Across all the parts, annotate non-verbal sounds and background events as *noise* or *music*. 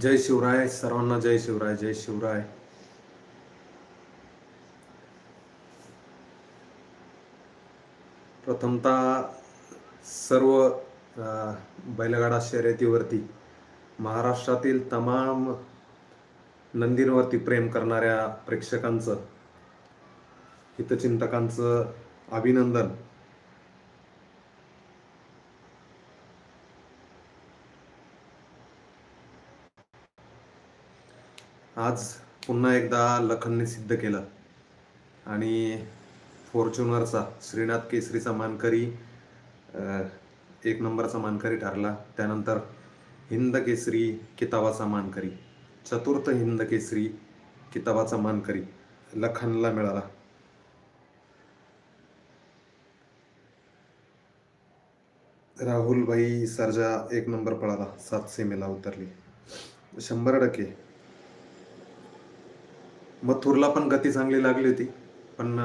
जय शिवराय सर्वांना जय शिवराय जय शिवराय. प्रथमतः सर्व बैलगाडा शर्यतीवरती महाराष्ट्रातील तमाम नंदींवरती प्रेम करणाऱ्या प्रेक्षकांचं हितचिंतकांचं अभिनंदन. आज पुन्हा एकदा लखनने सिद्ध केलं. आणि फॉर्च्युनरचा श्रीनाथ केसरीचा मानकरी एक नंबरचा मानकरी ठरला. त्यानंतर हिंद केसरी किताबाचा मानकरी. चतुर्थ हिंद केसरी किताबाचा मानकरी लखनला मिळाला. राहुलभाई सरजा एक नंबर पळाला. सात सेमेला उतरली. शंभर टक्के. मथुरला पण गती चांगली लागली होती. पण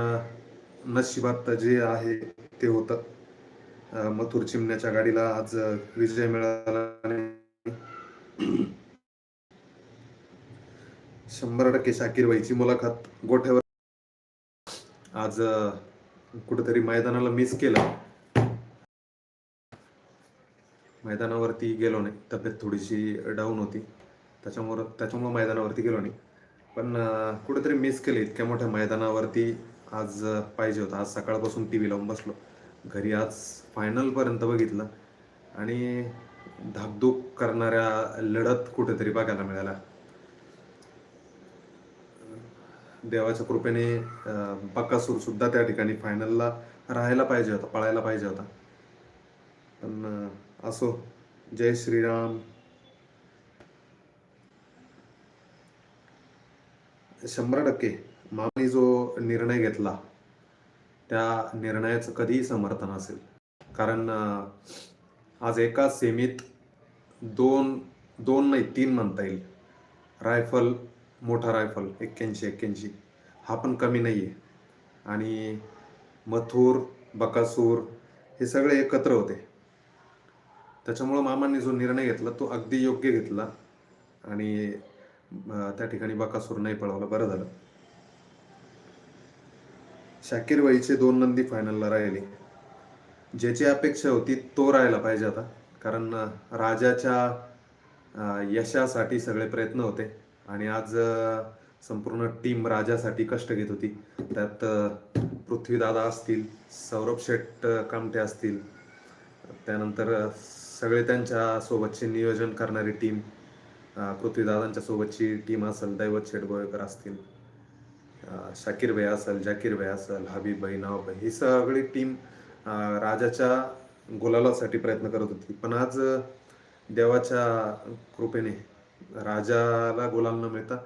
नशिबात जे आहे ते होतं. मथुर चिमण्याच्या गाडीला आज विजय मिळाला शंभर टक्के शाकीर बाईची मुलाखत गोठ्यावर. आज कुठेतरी मैदानाला मिस केलं. मैदानावरती गेलो नाही. तब्येत थोडीशी डाऊन होती. त्याच्यामुळं त्याच्यामुळं मैदानावरती गेलो नाही. पण कुठेतरी मिस केली. इतक्या मोठ्या मैदानावरती आज पाहिजे होतं. आज सकाळपासून टी व्ही लावून बसलो. घरी आज फायनलपर्यंत बघितलं. आणि धाकधूक करणाऱ्या लढत कुठेतरी बघायला मिळाल्या. देवाच्या कृपेने अं, बकासूर सुद्धा त्या ठिकाणी फायनलला राहायला पाहिजे होता पळायला पाहिजे होता. पण असो. जय श्रीराम. शंभर टक्के. मामाने जो निर्णय घेतला त्या निर्णयाचं कधीही समर्थन असेल. कारण आज एका सेमीत दोन दोन नाही तीन म्हणता येईल. रायफल मोठा रायफल एक्क्याऐंशी एक्क्याऐंशी हा पण कमी नाही आहे आणि मथुर बकासूर हे सगळे एकत्र होते. त्याच्यामुळं मामांनी जो निर्णय घेतला तो अगदी योग्य घेतला. आणि त्या ठिकाणी बकासूर नाही पळवला बरं झालं. शाकीर बाईचे दोन नंदी फायनलला राहिले. ज्याची अपेक्षा होती तो राहायला पाहिजे आता कारण राजाच्या यशासाठी सगळे प्रयत्न होते आणि आज संपूर्ण टीम राजासाठी कष्ट घेत होती. त्यात पृथ्वीदादा असतील सौरभ शेट कामटे असतील त्यानंतर सगळे त्यांच्या सोबतचे नियोजन करणारी टीम पृथ्वीदादांच्या सोबतची टीम असेल दैवत शेट असतील शाकीर भाई असेल जाकीर भाई असेल हबीब भाई नवाब ही सगळी टीम राजाच्या गुलालासाठी प्रयत्न करत होती. पण आज देवाच्या कृपेने राजाला गुलाल न मिळता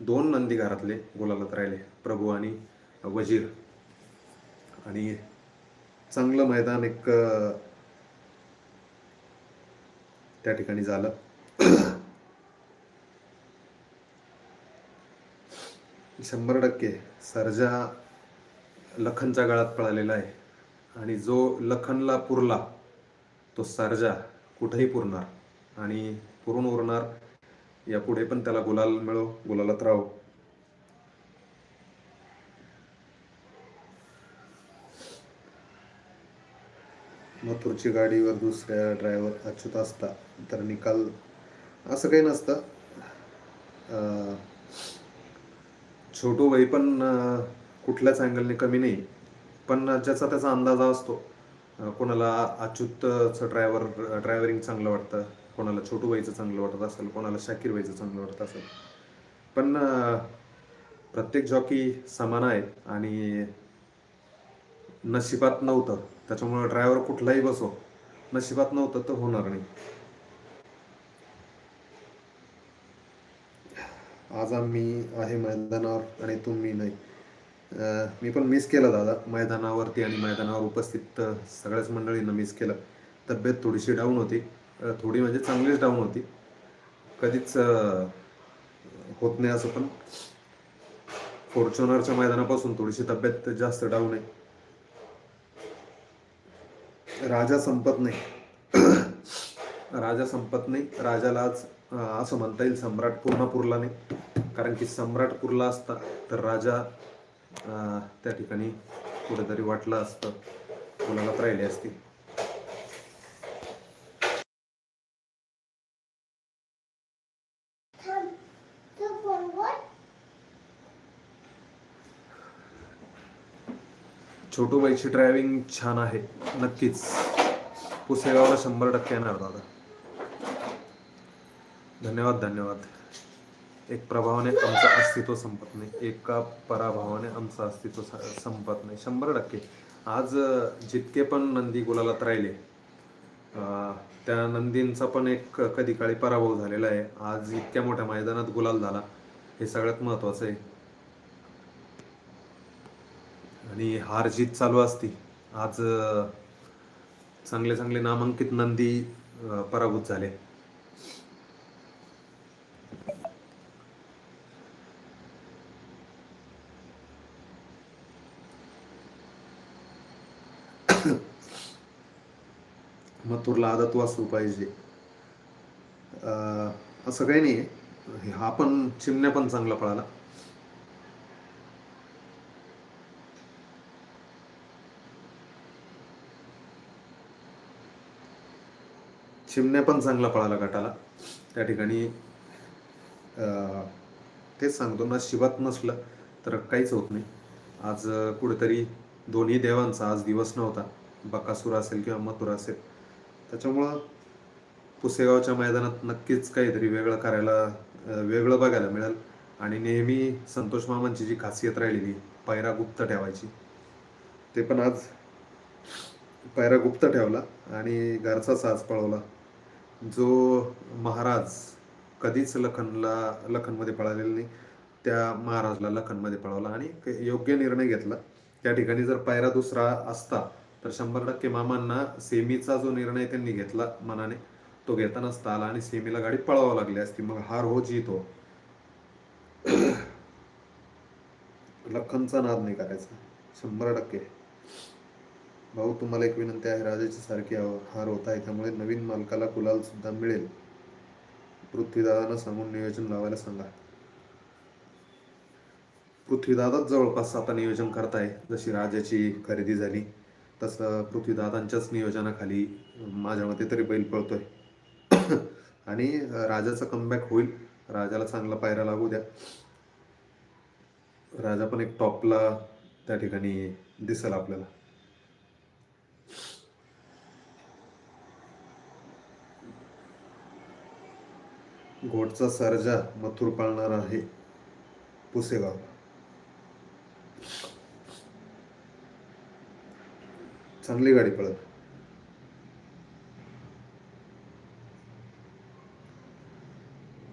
दोन नंदी घरातले गुलालात राहिले प्रभू आणि वजीर. आणि चांगलं मैदान एक त्या ठिकाणी झालं. शंभर टक्के सर्जा लखनच्या गळात पळालेला आहे. आणि जो लखनला पुरला तो सर्जा कुठेही पुरणार. आणि पुरून उरणार यापुढे पण त्याला गुलाल मिळो गुलालात राहो. मथुरची गाडीवर दुसऱ्या ड्रायव्हर अच्युत असता तर निकाल असं काही नसतं. छोटू भाई पण कुठल्याच अँगलने कमी नाही. पण ज्याचा त्याचा अंदाजा असतो. कोणाला अच्युतचं ड्रायव्हर ड्रायव्हरिंग चांगलं वाटतं कोणाला छोटू भाईचं चांगलं वाटत असेल कोणाला शाकीर भाईचं चांगलं वाटत असेल. पण प्रत्येक जॉकी समान आहे आणि नशिबात नव्हतं. त्याच्यामुळे ड्रायव्हर कुठलाही बसो नशिबात नव्हतं तर होणार नाही. आज आम्ही आहे मैदानावर आणि तुम्ही नाही. मी पण मिस केलं दादा. मैदानावरती आणि मैदानावर उपस्थित सगळ्याच मंडळींना मिस केलं. तब्येत थोडीशी डाऊन होती. थोडी म्हणजे चांगलीच डाऊन होती. कधीच होत नाही असं पण. फॉर्च्युनरच्या मैदानापासून थोडीशी तब्येत जास्त डाऊन आहे. राजा संपत नाही. *clears throat* राजा संपत नाही. राजाला आज असं म्हणता येईल सम्राट पूर्ण पुरला नाही कारण की सम्राट पुरला असता तर राजा त्या ठिकाणी कुठेतरी वाटला असतं. मुलाला राहिले असते छोटू बाईची ड्रायव्हिंग छान आहे नक्कीच. पुसेगावला शंभर टक्के येणार दादा. धन्यवाद धन्यवाद. एक प्रभावाने आमचं अस्तित्व संपत नाही. एका पराभावाने आमचं अस्तित्व संपत नाही. शंभर टक्के. आज जितके पण नंदी गुलालात राहिले त्या नंदींचा पण एक कधी काळी पराभव झालेला आहे. आज इतक्या मोठ्या मैदानात गुलाल झाला हे सगळ्यात महत्वाचं आहे. आणि हार जीत चालू असती. आज चांगले चांगले नामांकित नंदी पराभूत झाले. मथुरला आदत वाचू पाहिजे. अं, असं काही नाही हा पण चिमण्या पण चांगला पळाला. चिमण्या पण चांगला पळाला गटाला. त्या ठिकाणी अं, तेच सांगतो ना शिवात नसलं तर काहीच होत नाही. आज कुठेतरी दोन्ही देवांचा आज दिवस नव्हता. बकासूर असेल किंवा मथुर असेल. त्याच्यामुळं पुसेगावच्या मैदानात नक्कीच काहीतरी वेगळं करायला वेगळं बघायला मिळेल. आणि नेहमी संतोष मामांची जी खासियत राहिलेली पायरा गुप्त ठेवायची. ते पण आज पायरा गुप्त ठेवला आणि घरचा साज पळवला. जो महाराज कधीच लखनला लखनमध्ये पळालेला नाही त्या महाराजला लखनमध्ये पळवला आणि योग्य निर्णय घेतला. त्या ठिकाणी जर पायरा दुसरा असता तर शंभर टक्के मामांना सेमीचा जो निर्णय त्यांनी घेतला मनाने तो घेता आला आणि सेमीला गाडी पळावा लागली असती. मग हार हो जीत हो लखनचा नाद नाही करायचा. शंभर टक्के. भाऊ तुम्हाला एक विनंती आहे राजाची सारखी हार होत आहे त्यामुळे नवीन मालकाला कुलाल सुद्धा मिळेल. पृथ्वीदादांना सांगून नियोजन लावायला सांगा. पृथ्वीदादाच जवळपास आता नियोजन करताय जशी राजाची खरेदी झाली. तसं पृथ्वीदादांच्याच नियोजनाखाली माझ्या मते तरी बैल पळतोय. *coughs* आणि राजाचा कमबॅक होईल. राजाला चांगला पायरा लागू द्या. राजा पण एक टॉपला त्या ठिकाणी दिसेल आपल्याला. घोटचा सर्जा मथुर पाळणार आहे पुसेगाव. चांगली गाडी पळत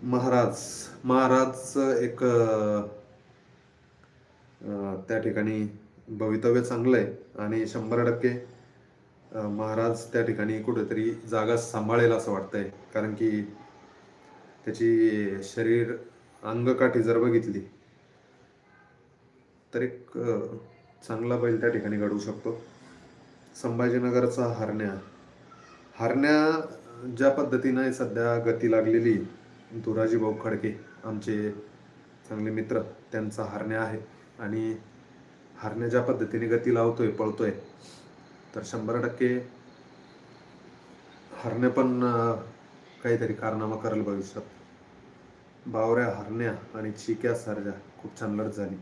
महाराज महाराज एक त्या ठिकाणी भवितव्य चांगलं आहे आणि शंभर टक्के महाराज त्या ठिकाणी कुठेतरी जागा सांभाळेल असं वाटतंय. कारण की त्याची शरीर अंगकाठी जर बघितली तर एक चांगला बैल त्या ठिकाणी घडवू शकतो. संभाजीनगरचा हरण्या. हरण्या ज्या पद्धतीने सध्या गती लागलेली दुराजी भाऊ खडके आमचे चांगले मित्र त्यांचा हरण्या आहे. आणि हरण्या ज्या पद्धतीने गती लावतोय पळतोय तर शंभर टक्के हरण्या पण काहीतरी कारनामा करेल भविष्यात. बावऱ्या हरण्या आणि चिक्या सारख्या खूप छान लढत झाली.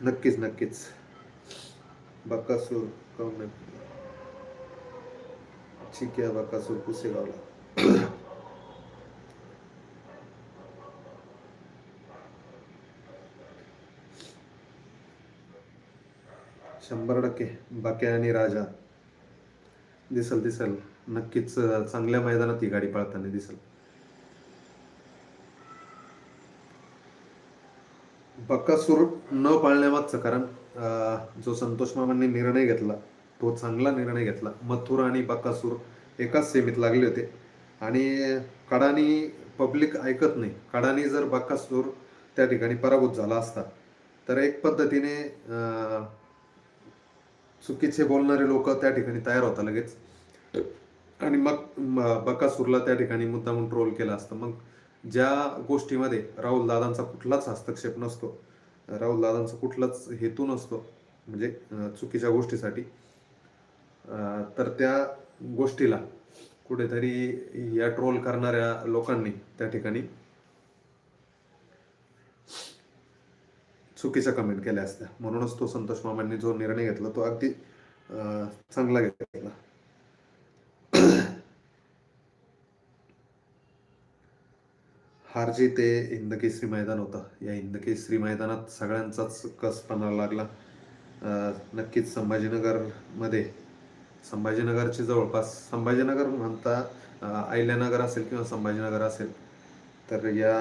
नक्कीच नक्कीच. बक्कासूर काऊन नाही चिक्या बक्कासूर पुसेगावला शंभर टक्के. बाक्या आणि राजा. दिसल दिसल. नक्कीच चांगल्या मैदानात ही गाडी पळताना दिसल. बक्कासूर न पाळण्यामागचं कारण? जो संतोष मामांनी निर्णय घेतला तो चांगला निर्णय घेतला. मथुर आणि बक्कासूर एकाच सेमीत लागले होते. आणि कडानी पब्लिक ऐकत नाही. कडानी जर बकासूर त्या ठिकाणी पराभूत झाला असता तर एक पद्धतीने चुकीचे बोलणारे लोक त्या ठिकाणी तयार होता लगेच. आणि मग बकासूरला त्या ठिकाणी मुद्दामून ट्रोल केला असतं. मग ज्या गोष्टीमध्ये राहुल दादांचा कुठलाच हस्तक्षेप नसतो राहुल दादांचा कुठलाच हेतू नसतो म्हणजे चुकीच्या गोष्टीसाठी. तर त्या गोष्टीला कुठेतरी या ट्रोल करणाऱ्या लोकांनी त्या ठिकाणी चुकीच्या कमेंट केल्या असत्या. म्हणूनच तो संतोष मामांनी जो निर्णय घेतला तो अगदी चांगला घेतला. हार जी ते हिंदकेसरी मैदान होतं. या हिंदकेसरी मैदानात सगळ्यांचाच कस पणाला लागला. नक्कीच संभाजीनगरमध्ये संभाजीनगरचे जवळपास संभाजीनगर म्हणता अहिल्यानगर असेल किंवा संभाजीनगर असेल तर या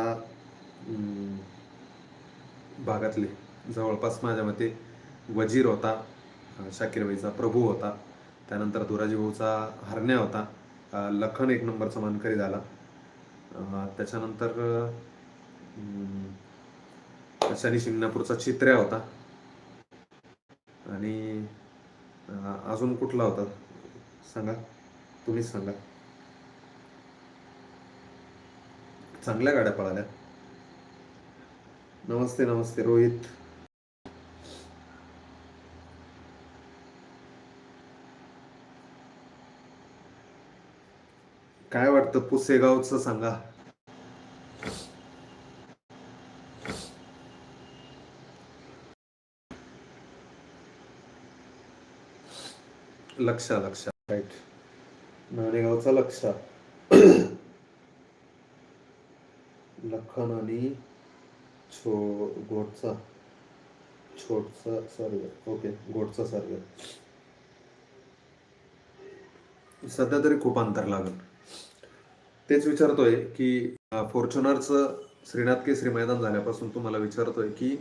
भागातले जवळपास माझ्या मते वजीर होता शाकीरबाईचा प्रभू होता. त्यानंतर दुराजीभाऊचा हरण्या होता. लखन एक नंबरचा मानकरी झाला. त्याच्यानंतर शनी शिंगणापूरचा चित्र्या होता. आणि अजून कुठला होता? सांगा. तुम्हीच सांगा. चांगल्या गाड्या पळाल्या. नमस्ते नमस्ते रोहित. काय वाटतं पुसेगावचं सांगा. लक्षा लक्षा. राईट नाणेगावचा लक्षा. *clears throat* लखन आणि छो गोटचा छोटचा सर्ग ओके गोटचा सर्ग सध्या तरी खूप अंतर लागेल. तेच विचारतोय की फॉर्च्युनरचं श्रीनाथ केसरी मैदान झाल्यापासून तुम्हाला विचारतोय की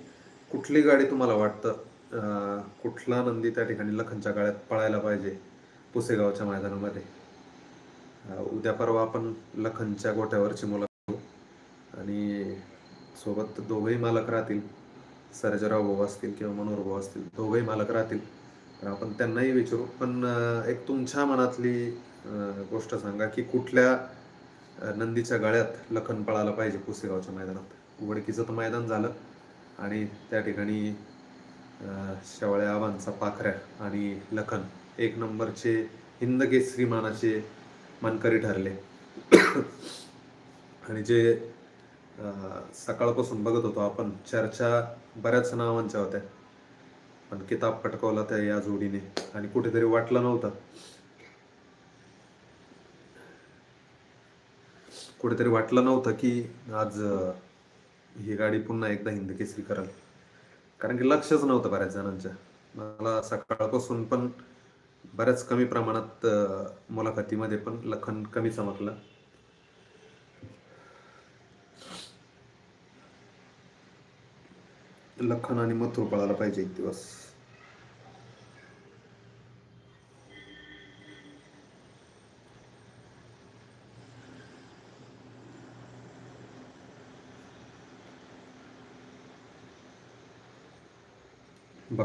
कुठली गाडी तुम्हाला वाटतं कुठला नंदी त्या ठिकाणी लखनच्या गाड्यात पळायला पाहिजे पुसेगावच्या मैदानामध्ये? उद्या परवा आपण लखनच्या गोट्यावरची मुलं आणि सोबत दोघेही मालक राहतील सर्जराव भाऊ असतील किंवा मनोहर भाऊ असतील दोघेही मालक राहतील. तर आपण त्यांनाही विचारू. पण एक तुमच्या मनातली गोष्ट सांगा की कुठल्या नंदीच्या गळ्यात लखन पळाला पाहिजे पुसेगावच्या मैदानात. उघडकीचं तर मैदान झालं आणि त्या ठिकाणी शेवाळे आव्हानचा पाखऱ्या आणि लखन एक नंबरचे हिंदके मानाचे मानकरी ठरले. *coughs* आणि जे सकाळपासून बघत होतो आपण चर्चा बऱ्याच नावांच्या होत्या. पण किताब पटकावला त्या या जोडीने आणि कुठेतरी वाटलं नव्हतं. कुठेतरी वाटलं नव्हतं की आज ही गाडी पुन्हा एकदा हिंद केसरी करेल. कारण की लक्षच नव्हतं बऱ्याच जणांच्या. मला सकाळपासून पण बऱ्याच कमी प्रमाणात मुलाखतीमध्ये पण लखन कमी चमकलं. लखन आणि मथुर पळायला पाहिजे एक दिवस.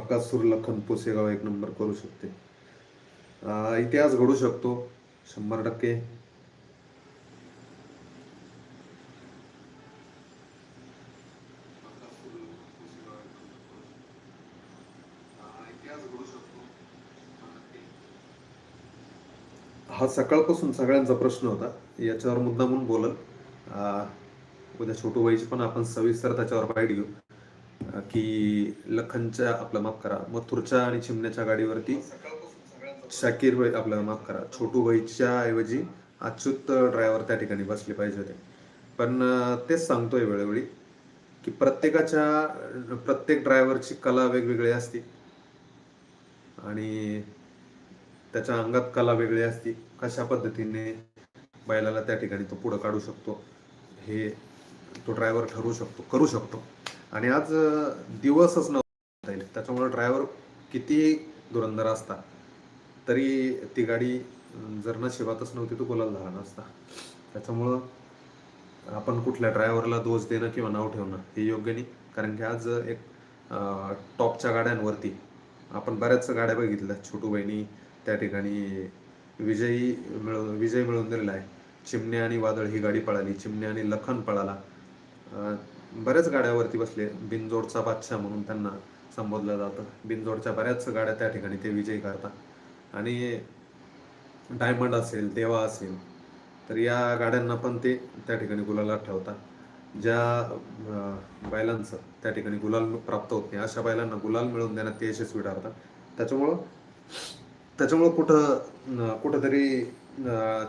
बक्कासूर लखन पोसेगाव एक नंबर करू शकते. इतिहास घडू शकतो शंभर टक्के. हा सकाळपासून सगळ्यांचा प्रश्न होता. याच्यावर मुद्दा म्हणून बोलल उद्या छोटू बाईची पण आपण सविस्तर त्याच्यावर बाईट घेऊ. की लखनच्या आपला माफ करा मथुरच्या आणि चिमण्याच्या गाडीवरती शाकीर भाई आपला माफ करा छोटू भाईच्या ऐवजी अच्युत ड्रायव्हर त्या ठिकाणी बसले पाहिजे होते. पण तेच सांगतोय वेळोवेळी की प्रत्येकाच्या प्रत्येक ड्रायव्हरची कला वेगवेगळी असते. आणि त्याच्या अंगात कला वेगळी असते. कशा पद्धतीने बैलाला त्या ठिकाणी तो पुढं काढू शकतो हे तो ड्रायव्हर ठरवू शकतो करू शकतो. आणि आज दिवसच नव्हता येईल. त्याच्यामुळे ड्रायव्हर किती धुरंधर असता तरी ती गाडी जर जर नशिबातच नव्हती तो बोलायला झाला नसता. त्याच्यामुळं आपण कुठल्या ड्रायव्हरला दोष देणं किंवा नाव ठेवणं हे योग्य नाही. कारण की आज एक टॉपच्या गाड्यांवरती आपण बऱ्याच गाड्या बघितल्या. छोटू बहिणी त्या ठिकाणी विजयी मिळव विजय मिळवून दिलेला आहे. चिमणे आणि वादळ ही गाडी पळाली. चिमणे आणि लखन पळाला. बऱ्याच गाड्यावरती बसले. बिनजोडचा बादशाह म्हणून त्यांना संबोधलं जातं. बिनजोडच्या बऱ्याच गाड्या त्या ठिकाणी ते विजयी करतात. आणि डायमंड असेल देवा असेल तर या गाड्यांना पण ते त्या ठिकाणी गुलालात ठेवतात. ज्या बैलांचं त्या ठिकाणी गुलाल प्राप्त होत नाही अशा बैलांना गुलाल मिळवून देण्यात ते यशस्वी ठरतात. त्याच्यामुळं त्याच्यामुळं कुठं कुठंतरी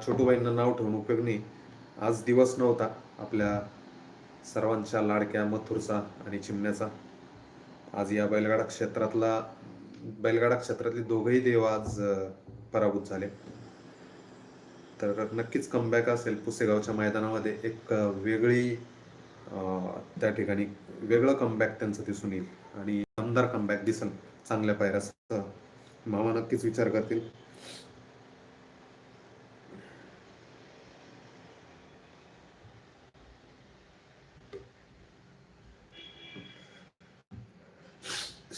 छोटूबाईंना नाव ठेवून उपयोग नाही. आज दिवस नव्हता आपल्या सर्वांच्या लाडक्या मथुरचा आणि चिमण्याचा. आज या बैलगाडा क्षेत्रातला बैलगाडा क्षेत्रातले दोघही देव आज पराभूत झाले. तर नक्कीच कमबॅक असेल पुसेगावच्या मैदानामध्ये. एक वेगळी अं, त्या ठिकाणी वेगळं कमबॅक त्यांचं दिसून येईल. आणि आमदार कमबॅक दिसेल चांगल्या पायऱ्यासह. मामा नक्कीच विचार करतील.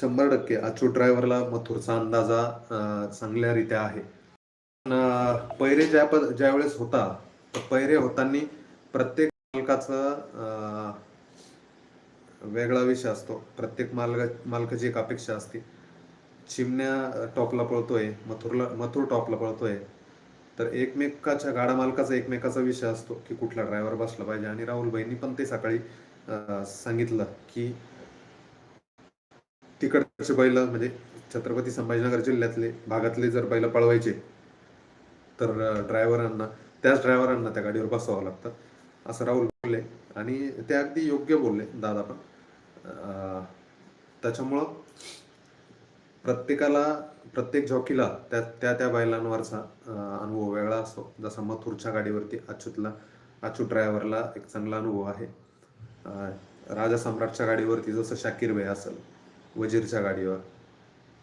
शंभर टक्के. अचूक ड्रायव्हरला मथुरचा अंदाजा अं, चांगल्यारीत्या आहे. पण, पैरे ज्या पद ज्यावेळेस होता तर पैरे होताना प्रत्येक मालकाचं वेगळा विषय असतो. प्रत्येक मालक मालकाची एक अपेक्षा असते. चिमण्या टॉपला पळतोय मथुरला मथुर टॉपला पळतोय तर एकमेकाच्या गाडा मालकाचा एकमेकाचा विषय असतो की कुठला ड्रायव्हर बसला पाहिजे. आणि राहुल बहिणी पण ते सकाळी सांगितलं की तिकडचे बैल म्हणजे छत्रपती संभाजीनगर जिल्ह्यातले भागातले जर बैल पळवायचे तर ड्रायव्हरांना त्याच ड्रायव्हरांना त्या गाडीवर बसवावं लागतं असं राहुल बोलले. आणि ते अगदी योग्य बोलले दादा पण. त्याच्यामुळं प्रत्येकाला प्रत्येक जॉकीला त्या त्या त्या बैलांवरचा अनुभव वेगळा असतो. जसा मथुरच्या गाडीवरती अच्युतला अच्युत ड्रायव्हरला एक चांगला अनुभव आहे. राजा सम्राटच्या गाडीवरती जसं शाकीर भाई असेल वजीरच्या गाडीवर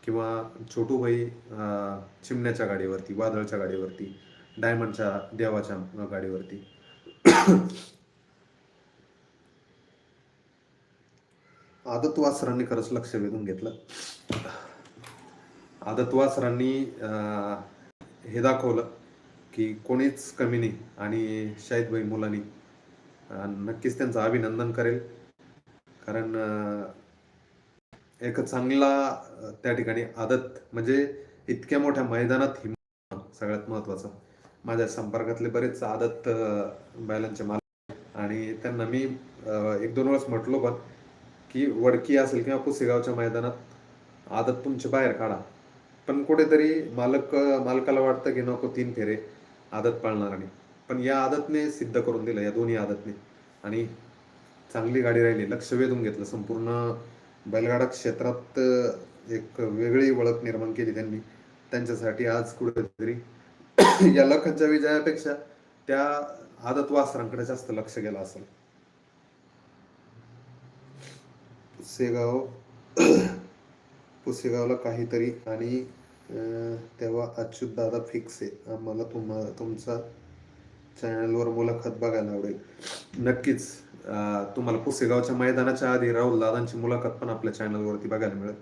किंवा छोटूभाई अं, चिमण्याच्या गाडीवरती वादळच्या गाडीवरती डायमंडच्या देवाच्या गाडीवरती. आदत वासरांनी खरंच लक्ष वेधून घेतलं. आदत वासरांनी अं, हे दाखवलं की कोणीच कमी नाही आणि शाहिदभाई मुलांनी नक्कीच त्यांचं अभिनंदन करेल. कारण एक चांगला त्या ठिकाणी आदत म्हणजे इतक्या मोठ्या मैदानात हिम सगळ्यात महत्वाचं. माझ्या संपर्कातले बरेच आदत बैलांचे मालक आणि त्यांना मी एक दोन वेळेस म्हटलो पण की वडकी असेल किंवा पुसेगावच्या मैदानात आदत तुमची बाहेर काढा. पण कुठेतरी मालक मालकाला वाटतं की नको तीन फेरे आदत पाळणार आणि पण या आदतने सिद्ध करून दिलं या दोन्ही आदतने. आणि चांगली गाडी राहिली लक्ष वेधून घेतलं संपूर्ण बैलगाडा क्षेत्रात एक वेगळी ओळख निर्माण केली त्यांनी. त्यांच्यासाठी आज कुठेतरी *clears throat* या लखनच्या विजयापेक्षा त्या आदत वासरांकडे जास्त लक्ष गेलं असेल. पुसेगाव *clears throat* पुसेगावला काहीतरी आणि अं, तेव्हा अच्युत दादा फिक्स. आहे आम्हाला तुम्हा तुमचा चॅनलवर मुलाखत बघायला आवडेल. नक्कीच. तुम्हाला पुसेगावच्या मैदानाच्या आधी राहुल दादांची मुलाखत पण आपल्या चॅनलवरती बघायला मिळेल.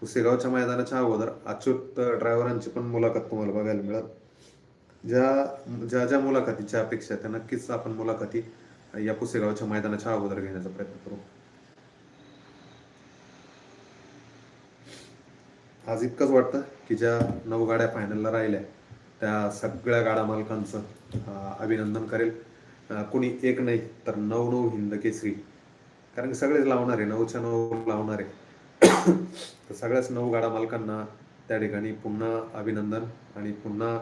पुसेगावच्या मैदानाच्या अगोदर अच्युत ड्रायव्हरांची पण मुलाखत तुम्हाला बघायला मिळेल. ज्या ज्या ज्या मुलाखतीच्या अपेक्षा त्या नक्कीच आपण मुलाखती या पुसेगावच्या मैदानाच्या अगोदर घेण्याचा प्रयत्न करू. आज इतकंच वाटतं की ज्या नऊ गाड्या फायनलला राहिल्या त्या सगळ्या गाडा मालकांचं अभिनंदन करेल. कोणी एक नाही तर नऊ नऊ हिंद केसरी. कारण की सगळेच लावणार आहे नऊच्या नऊ लावणार. आहे *coughs* तर सगळ्याच नऊ गाडा मालकांना त्या ठिकाणी पुन्हा अभिनंदन आणि पुन्हा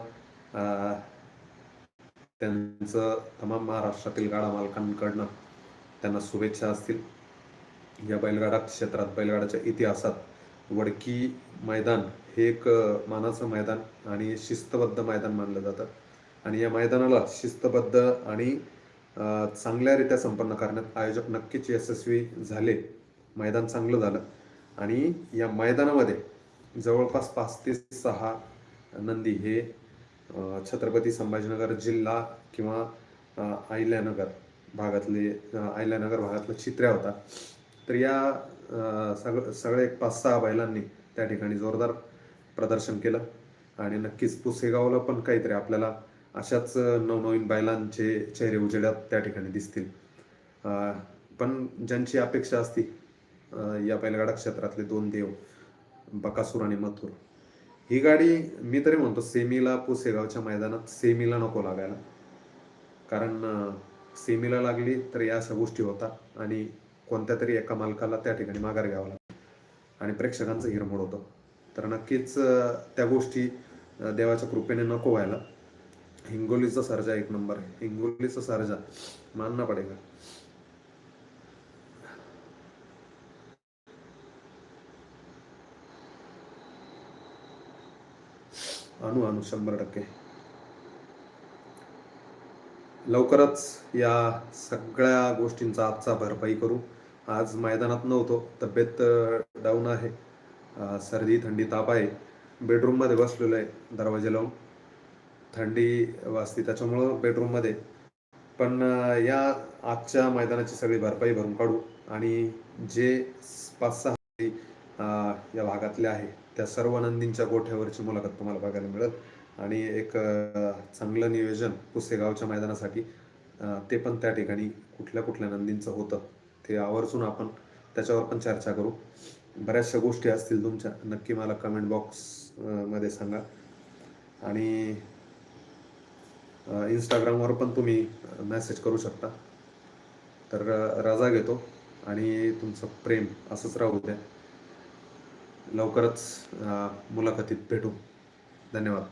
त्यांचं तमाम महाराष्ट्रातील गाडा मालकांकडनं त्यांना शुभेच्छा असतील. या बैलगाडा क्षेत्रात बैलगाडाच्या इतिहासात वडकी मैदान हे एक मानाचं मैदान आणि शिस्तबद्ध मैदान मानलं जातं. आणि या मैदानाला शिस्तबद्ध आणि चांगल्यारीत्या संपन्न करण्यात आयोजक नक्कीच यशस्वी झाले. मैदान चांगलं झालं. आणि या मैदानामध्ये जवळपास पाच ते सहा नंदी हे छत्रपती संभाजीनगर जिल्हा किंवा आयल्यानगर अहिल्यानगर भागातले आयल्यानगर अहिल्यानगर भागातला चित्र्या होता. तर या सगळं सगळे एक पाच सहा बैलांनी त्या ठिकाणी जोरदार प्रदर्शन केलं. आणि नक्कीच पुसेगावला पण काहीतरी आपल्याला अशाच नवनवीन बैलांचे चेहरे उजेडात त्या ठिकाणी दिसतील. पण ज्यांची अपेक्षा असती या बैलगाडा क्षेत्रातले दोन देव बकासूर आणि मथुर ही गाडी मी तरी म्हणतो सेमीला पुसेगावच्या मैदानात सेमीला नको लागायला. कारण सेमीला लागली तर या अशा गोष्टी होतात आणि कोणत्या तरी एका मालकाला त्या ठिकाणी माघार घ्यावा लागतो आणि प्रेक्षकांचं हिरमोड होतं. तर नक्कीच त्या गोष्टी देवाच्या कृपेने नको व्हायला. हिंगोलीचा सर्जा एक नंबर आहे. हिंगोलीचा सर्जा. मानना पडेगा अनु अनु शंभर टक्के. लवकरच या सगळ्या गोष्टींचा आजचा भरपाई करू. आज मैदानात नव्हतो. तब्येत डाऊन आहे. सर्दी थंडी ताप आहे. बेडरूममध्ये बसलेलो आहे. दरवाजे लावून. थंडी वाजते त्याच्यामुळं बेडरूममध्ये पण या आजच्या मैदानाची सगळी भरपाई भरून काढू आणि जे पाच सहा या भागातल्या आहे त्या सर्व नंदींच्या गोठ्यावरची मुलाखत तुम्हाला बघायला मिळेल. आणि एक चांगलं नियोजन पुसेगावच्या मैदानासाठी ते पण त्या ठिकाणी कुठल्या कुठल्या नंदींचं होतं ते आवर्जून आपण त्याच्यावर पण चर्चा करू. बऱ्याचशा गोष्टी असतील तुमच्या नक्की मला कमेंट बॉक्समध्ये सांगा. आणि इंस्टाग्रामवर पण तुम्ही मेसेज करू शकता. तर रजा घेतो आणि तुमचं प्रेम असंच राहू द्या. लवकरच मुलाखतीत भेटू. धन्यवाद.